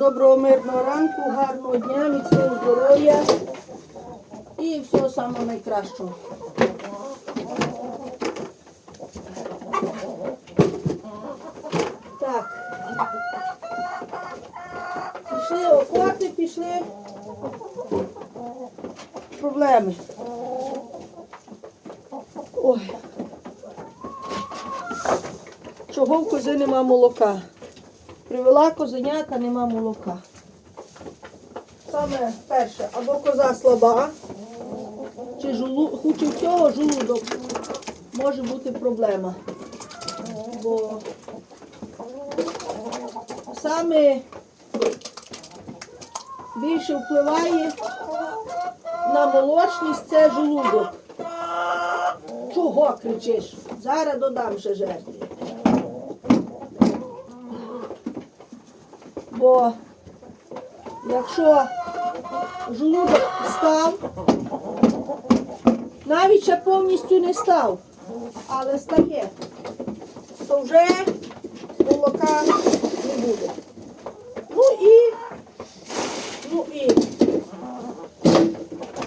Доброго мирного ранку, гарного дня, міцного здоров'я і всього самого найкращого. Так. Пішли окоти, пішли проблеми. Ой. Чого в кози нема молока? Привела козенята, нема молока. Саме перше, або коза слаба, чи жулу... хуче всього жолудок може бути проблема. Бо саме більше впливає на молочність це жолудок. Чого кричиш? Зараз додам ще жертві. Бо якщо жолудок став, навіть ще повністю не став, але стає, то вже молока не буде. Ну і, ну і,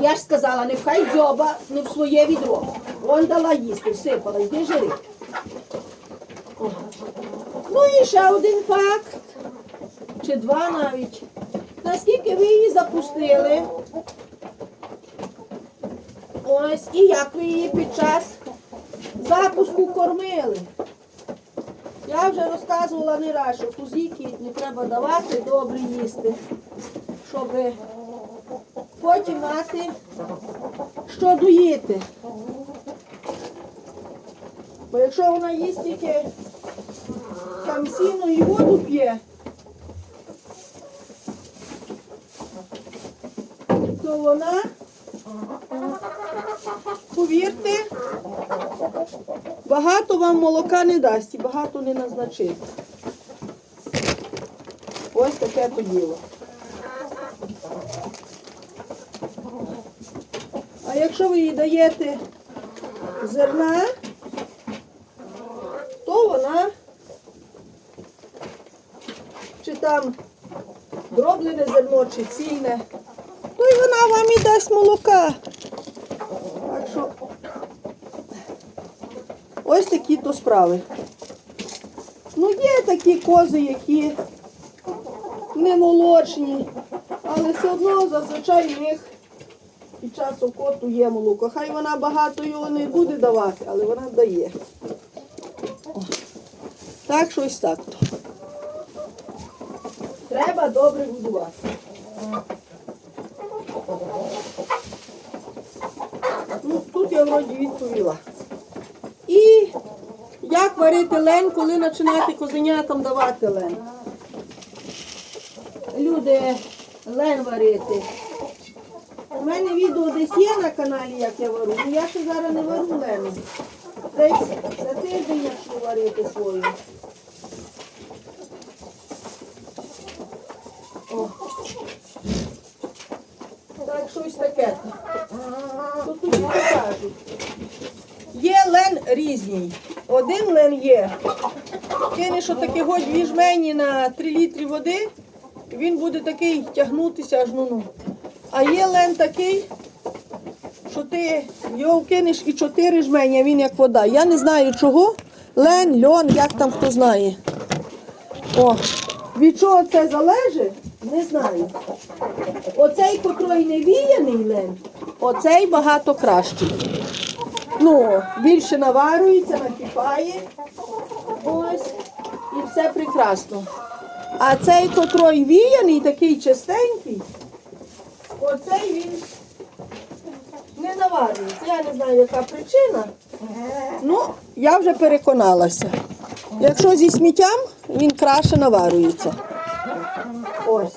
я ж сказала, не хай дзьоба не в своє відро. Вон дала їсти, всипала, йди жири. Ну і ще один факт чи два навіть. Наскільки ви її запустили? Ось, і як ви її під час запуску кормили? Я вже розказувала не раз, що кузіки не треба давати добре їсти, щоб потім мати що доїти. Бо якщо вона їсть тільки там сіно і воду п'є, вона, повірте, багато вам молока не дасть і багато не назначить. Ось таке то діло. А якщо ви їй даєте зерна, то вона чи там дроблене зерно, чи цільне, вона вам і дасть молока. Так що ось такі то справи. Ну, є такі кози, які не молочні, але все одно зазвичай в них під час окоту є молоко. Хай вона багато його не буде давати, але вона дає. О. Так, щось так. Треба добре годувати. Ну, тут я вроді відповіла. І як варити лен, коли починати козенятам давати лен? Люди лен варити. У мене відео десь є на каналі, як я вару, але я ще зараз не вару лену. Десь за тиждень я варити свою. О. Так, щось таке. Тут тобі покажуть. Є лен. Один лен є. Кинеш отакі дві жмені на 3 літри води, він буде такий тягнутися аж ну ну. А є лен такий, що ти його кинеш і 4 жмені, а він як вода. Я не знаю чого. Лен, льон, як там хто знає. О, від чого це залежить, не знаю. Оцей, котрий не віяний лен, оцей багато кращий. Ну, більше наварюється, накипає. Ось. І все прекрасно. А цей, котрий віяний, такий чистенький, оцей він не наварюється. Я не знаю, яка причина. Ну, я вже переконалася. Якщо зі сміттям, він краще наварюється. Ось.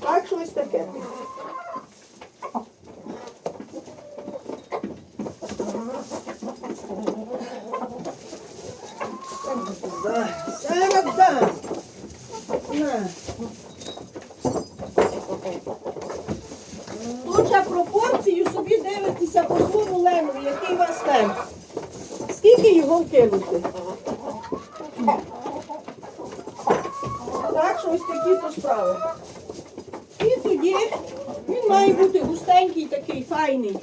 Так, щось таке. Да, Зараз же пропорцію собі дивитеся по своєму ленові, який у вас лен. Скільки його вкинути? Так що ось такі то справи. І тоді він має бути густенький, такий файний.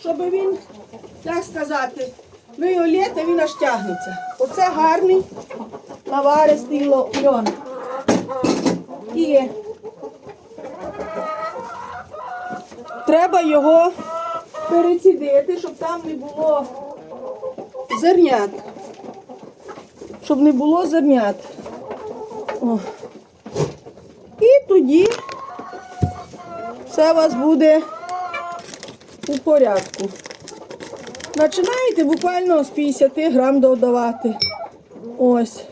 Щоб він, так сказати, ви його лєте, він аж тягнеться. Оце гарний наваристий льон. І треба його перецідити, щоб там не було зернят. Щоб не було зернят. О. І тоді все у вас буде у порядку. Починаєте буквально з 50 грам додавати. Ось.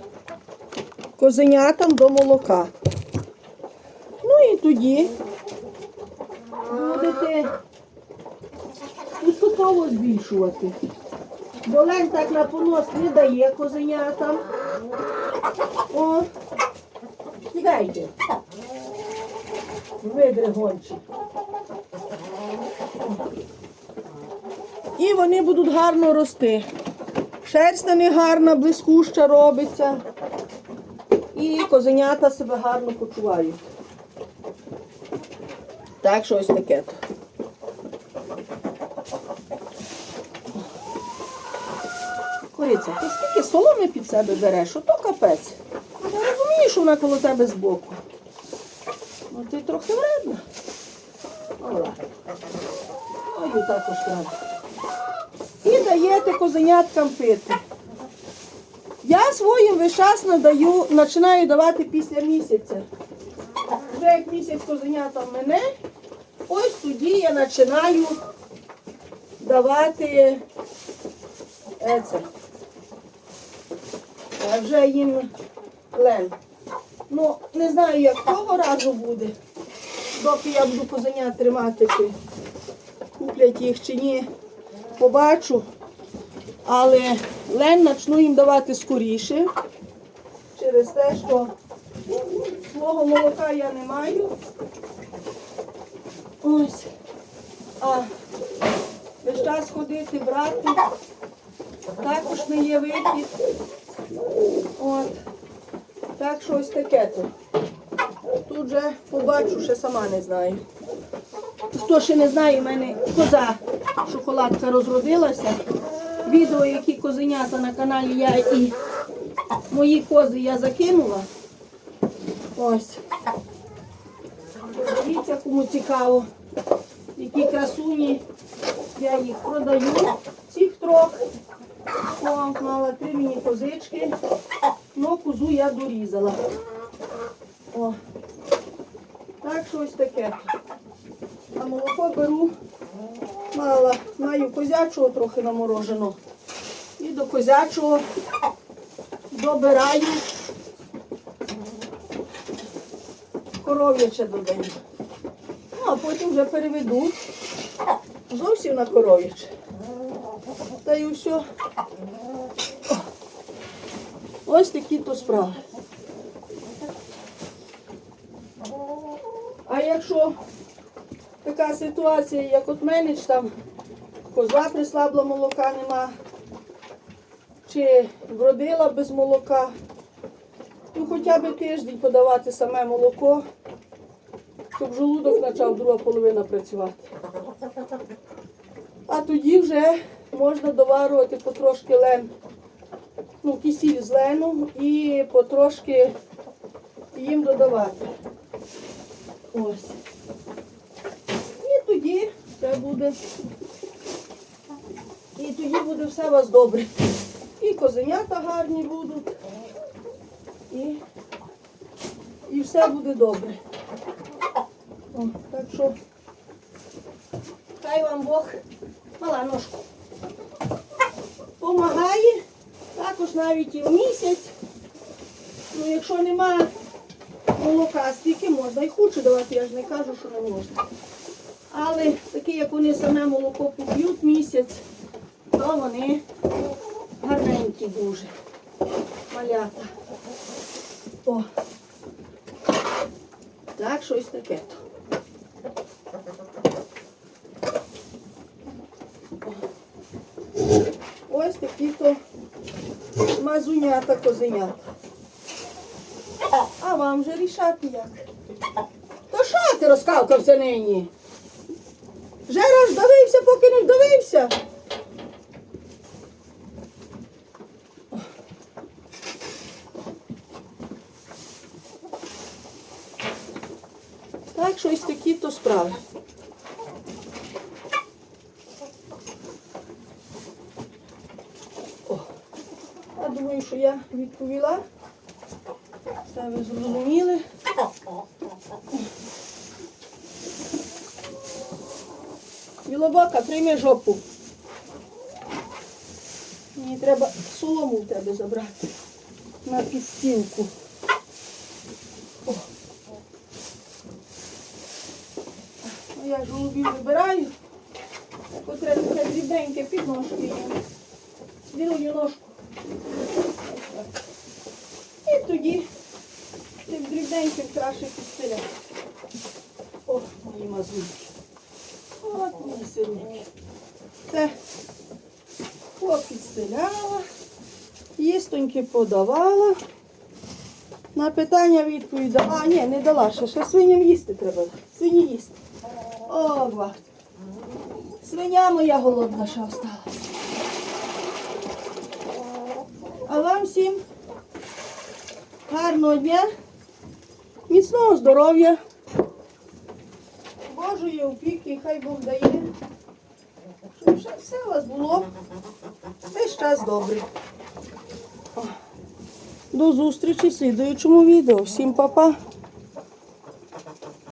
Козенятам до молока. Ну і тоді будете поступово збільшувати. Бо лень так на понос не дає козенятам. О, тікайте. Видри гончі. І вони будуть гарно рости. Шерсть на них гарна, блискуща робиться. І козенята себе гарно почувають. Так, що ось таке. то. Кориця, ти стільки соломи під себе береш, ото капець. Я розумію, що вона коло тебе збоку. Ну ти трохи вредна. Ой, також треба. І даєте козеняткам пити. Я своїм весь час надаю, починаю давати після місяця. Вже як місяць козенята в мене, ось тоді я починаю давати е, це. Вже їм лен. Ну, не знаю, як того разу буде, доки я буду козенят тримати, чи куплять їх чи ні, побачу. Але лен почну їм давати скоріше, через те, що свого молока я не маю. Ось. А весь час ходити, брати, також не є вихід. От. Так що ось таке то. Тут вже побачу, ще сама не знаю. Хто ще не знає, в мене коза шоколадка розродилася. Відео, які козенята на каналі я і мої кози я закинула. Ось. Дивіться, кому цікаво. Які красуні. Я їх продаю. Цих трьох. О, мала три мені козички. Ну, козу я дорізала. О. Так що ось таке. А молоко беру. Мала, маю козячого трохи намороженого. І до козячого добираю коров'яче додаю. Ну, а потім вже переведу зовсім на коров'яче. Та й все. Ось такі то справи. А якщо така ситуація, як от чи там коза прислабла, молока нема, чи вродила без молока, ну хоча б тиждень подавати саме молоко, щоб желудок почав друга половина працювати. А тоді вже можна доварювати потрошки лен, ну, кисіль з лену і потрошки їм додавати. Ось. Все буде. І тоді буде все у вас добре. І козенята гарні будуть. І, і все буде добре. О, так що хай вам Бог мала ножку. Помагає, також навіть і в місяць. Ну, якщо нема молока, скільки можна, і худше давати, я ж не кажу, що не можна. Але як вони саме молоко поп'ють місяць, то вони гарненькі дуже. Малята. О. Так, щось таке. Ось такі то мазунята, козенята. А вам же рішати як. То що ти розкавкався нині? Вже роздавився, поки не вдавився. Так, щось такі то справи. Я думаю, що я відповіла. Все ви зрозуміли. Білобака, прийми жопу. Мені треба солому в тебе забрати на підстінку. О. Ну, я голубів вибираю. От треба таке дрібненьке підножки їм. Вілую ножку. І тоді тим дрібненьким краще підстеляти. О, мої мазульки. Мої сильники. Це попідстеляла, їстоньки подавала. На питання відповідала. А, ні, не дала, ще, ще свиням їсти треба. Свині їсти. О, гвард. Свиня моя голодна ще осталась. А вам всім гарного дня, міцного здоров'я. Божої опіки, хай Бог дає, щоб все у вас було весь час добре. До зустрічі в слідуючому відео. Всім па-па.